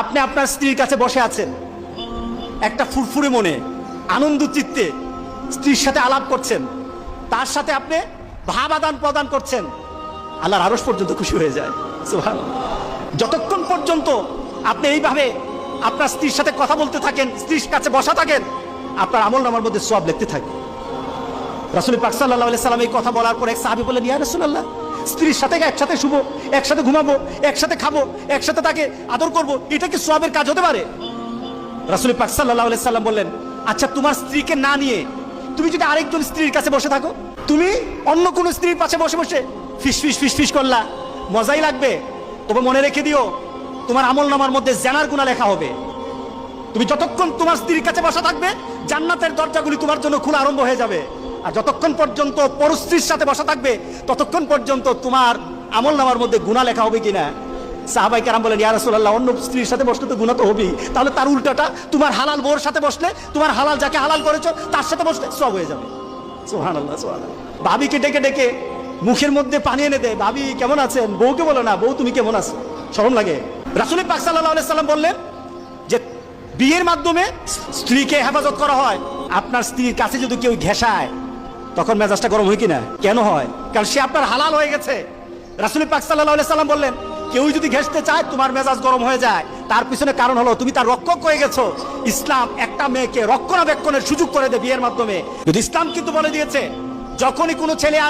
আপনি আপনার স্ত্রীর কাছে বসে আছেন। একটা ফুরফুরে মনে, আনন্দ চিত্তে স্ত্রীর সাথে আলাপ করছেন। তার সাথে আপনি ভাব আদান প্রদান করছেন। আল্লাহর আরস পর্যন্ত খুশি হয়ে যায়। যতক্ষণ পর্যন্ত আপনি এইভাবে আপনার স্ত্রীর সাথে কথা বলতে থাকেন, স্ত্রীর কাছে বসা থাকেন, আপনার আমল নামার মধ্যে সব লিখতে থাকে। রাসুল পাক সাল্লাহ সাল্লাম এই কথা বলার পর এক সাহাবি বললেন, ইয়া রাসূলুল্লাহ স্ত্রীর সাথে একসাথে শুবো, একসাথে ঘুমাবো, একসাথে খাব, একসাথে তাকে আদর করব, এটা কি সোয়াবের কাজ হতে পারে? রাসুল পাক সাল্লাহ সাল্লাম বললেন আচ্ছা তোমার স্ত্রীকে না নিয়ে তুমি যদি আরেকজন স্ত্রীর কাছে বসে থাকো, তুমি অন্য কোন স্ত্রীর পাশে বসে বসে ফিস ফিস ফিস ফিস করলা। মজাই লাগবে। তবে মনে রেখে দিও, তোমার আমল নামার মধ্যে জেনার গুণা লেখা হবে। তুমি যতক্ষণ তোমার স্ত্রীর কাছে বসা থাকবে, জান্নাতের দরজাগুলি তোমার জন্য খোলা আরম্ভ হয়ে যাবে। আর যতক্ষণ পর্যন্ত পরস্ত্রীর সাথে বসা থাকবে, ততক্ষণ পর্যন্ত তোমার আমল নামার মধ্যে গুণা লেখা হবে কিনা? সাহাবাই কারাম বলেন, ইয়া রাসূলুল্লাহ, অন্য স্ত্রীর সাথে বসলে তো গুণা তো হবেই। তাহলে তার উল্টাটা, তোমার হালাল বউর সাথে বসলে, তোমার হালাল যাকে হালাল করেছ, তার সাথে বসলে সব হয়ে যাবে। সুবহানাল্লাহ সুবহানাল্লাহ। ভাবিকে ডেকে ডেকে মুখের মধ্যে পানি এনে দেয়, ভাবি, কেমন আছেন? বউকে বলো না, বউ তুমি কেমন আছো? শরম লাগে। রাসূল পাক আলাইহি সাল্লাম বললেন যে, বিয়ের মাধ্যমে স্ত্রীকে হেফাজত করা হয়। আপনার স্ত্রীর কাছে যদি কেউ ঘেঁষায় তখন মেজাজটা গরম হয় কিনা? কেন হয়? কারণ সে আপনার হালাল হয়ে গেছে। রাসুল পাক সাল্লাহ সাল্লাম বললেন কেউ যদি ঘেঁষতে চায়, তোমার মেজাজ গরম হয়ে যায়। তার পিছনে কারণ হলো, তুমি তার রক্ষক হয়ে গেছো। ইসলাম একটা মেয়েকে রক্ষণাবেক্ষণের সুযোগ করে দেয় বিয়ের মাধ্যমে। যদি ইসলাম কিন্তু বলে দিয়েছে, যখনই কোনো ছেলে আর